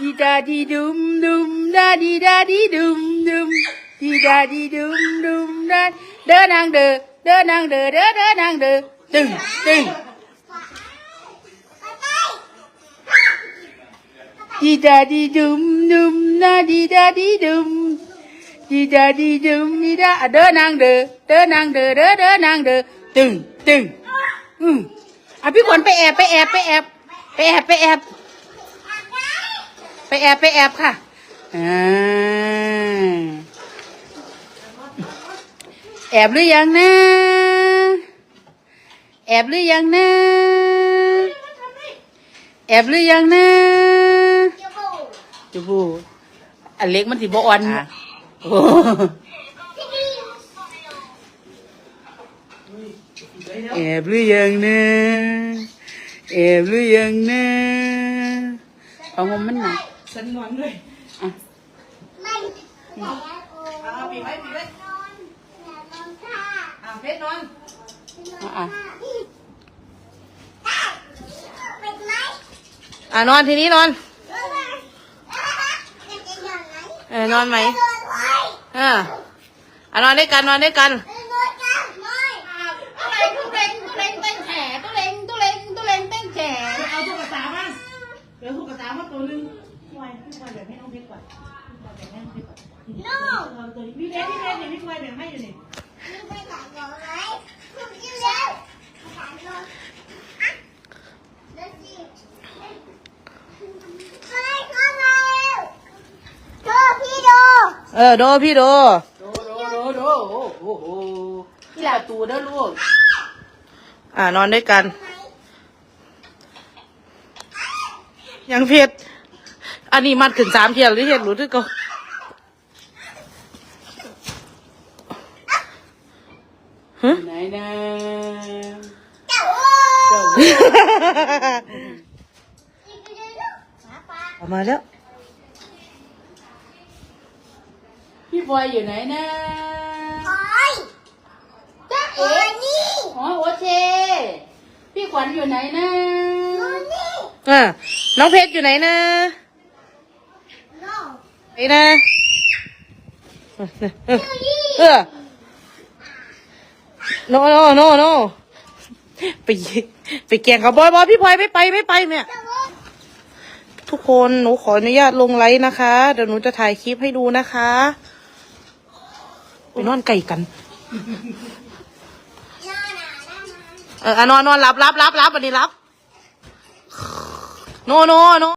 ดีดาดีดุมดุมดาดีดาดีดุมดุมดีดาดีดุมดุมดาเดินนางเด้อเดินนางเด้อเด้อเดินนางเด้อตึงตึงดีดาดีดุมดุมดาดีดาดีดุมดีดาดีดุมดีดาเดินนางเด้อเดินนางเด้อเด้อเดินนางเด้อตึงตึงอืมอะพี่ขวัญไปแอบไปแอบไปแอบ ไปแอบไปแอบไปแอบไปแอบค่ะอ่าแอบหรือยังนะ แอบหรือยังนะ แอบหรือยังนะจูบูอันเล็กมันสิบ่อ่อนโอ้แอบหรือยังนะ แอบหรือยังนะเอางมมันหนักฉันนอนด้วยอะเอาปีไว้ปีไว้เอาเพชรนอนอะอะอ่านอนทีนี้นอนเออนอนไหมเอออ่านอนด้วยกันนอนด้วยกัน อะไรตุ๊เล็งตุ๊เล็งเต้นแฉตุ๊เล็งตุ๊เล็งตุ๊เล็งเต้นแฉ เอาตุ๊กตามาเดี๋ยวตุ๊กตามาตัว นึงพี่ควายพี่ควายแบ่งให้น้องเพชรก่อนพี่ควายแบ่งให้น้องเพชรก่อนเอาตัวนี้พี่เพชรพี่เพชรเนี่ยพี่ควายแบ่งให้อยู่นี่เออโดพี่โดโดโดโดโดโอ้โหโหนี่แหละตูเด้อลูก อ่านอนด้วยกัน ยังเพชรอันนี้มัดขึ้นสามเทียนหรือเห็ดหรือที่ก็ฮะไหนนะออกมาแล้ว พี่บอยอยู่ไหนนะจ้าเอ๋อ๋อโอเค พี่ขวัญอยู่ไหนนะ อ่าน้องเพชรอยู่ไหนนะไหนนะเออ no no no no ไปไปแกล้งเขาบอยบอยพี่พลอยไม่ไปไม่ไปเนี่ย ทุกคนหนูขออนุญาตลงไลฟ์นะคะ เดี๋ยวหนูจะถ่ายคลิปให้ดูนะคะไปนอนไก่กันเอออะนอนนอนรับรับรับรับอันนี้รับ โนโนโน